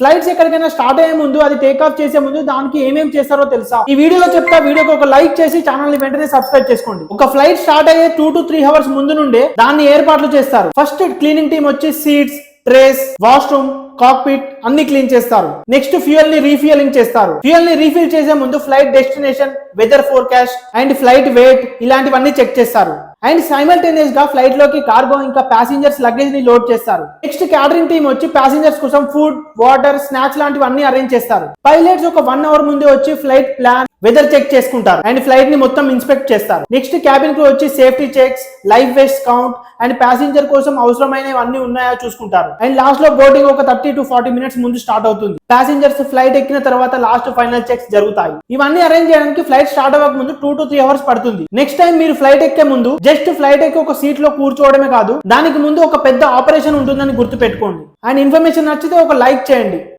Flights ఎక్కడికైనా start అయ్యే ముందు అది టేక్ ఆఫ్ చేసే ముందు దానికి ఏమేమి చేస్తారో తెలుసా? ఈ వీడియోలో చెప్తా వీడియోకి ఒక లైక్ చేసి ఛానల్ని వెంటనే సబ్స్క్రైబ్ చేసుకోండి. ఒక ఫ్లైట్ స్టార్ట్ అయ్యే టూ టు త్రీ అవర్స్ ముందు నుండే దాన్ని ఏర్పాట్లు చేస్తారు. ఫస్ట్ క్లీనింగ్ టీమ్ వచ్చి సీట్స్ ట్రేస్ వాష్రూమ్ కాక్పిట్ అన్ని క్లీన్ చేస్తారు. నెక్స్ట్ ఫ్యూయల్ని రీఫ్యూయలింగ్ చేస్తారు. ఫ్యూయల్ని రీఫిల్ చేసే ముందు flight destination weather forecast and flight weight ఇలాంటివన్నీ చెక్ చేస్తారు. అండ్ సైమల్టేనియస్గా ఫ్లైట్లోకి కార్గో ఇంకా ప్యాసింజర్స్ లగేజ్ని లోడ్ చేస్తారు. నెక్స్ట్ క్యాటరింగ్ టీమ్ వచ్చి ప్యాసింజర్స్ కోసం ఫుడ్ వాటర్ స్నాక్స్ లాంటివన్నీ అరేంజ్ చేస్తారు. పైలట్స్ ఒక వన్ అవర్ ముందే వచ్చి ఫ్లైట్ ప్లాన్ వెదర్ చెక్ చేసుకుంటారు. అండ్ ఫ్లైట్ని మొత్తం ఇన్స్పెక్ట్ చేస్తారు. నెక్స్ట్ క్యాబిన్కు వచ్చి safety checks life vest count and passenger కోసం అవసరమైనవి అన్ని ఉన్నాయా చూసుకుంటారు. అండ్ లాస్ట్లో బోర్డింగ్ ఒక థర్టీ టు ఫార్టీ మినిట్స్ ముందు స్టార్ట్ అవుతుంది. ప్యాసింజర్స్ ఫ్లైట్ ఎక్కిన తర్వాత లాస్ట్ ఫైనల్ చెక్స్ జరుగుతాయి. ఇవన్నీ అరేంజ్ చేయడానికి ఫ్లైట్ స్టార్ట్ అవ్వక ముందు టూ టు త్రీ అవర్స్ పడుతుంది. నెక్స్ట్ టైం మీరు ఫ్లైట్ ఎక్కే ముందు జస్ట్ ఫ్లైట్ ఎక్కి ఒక సీట్లో కూర్చోవడమే కాదు దానికి ముందు ఒక పెద్ద ఆపరేషన్ ఉంటుందని గుర్తు పెట్టుకోండి అండ్ ఇన్ఫర్మేషన్ నచ్చితే ఒక లైక్ చేయండి.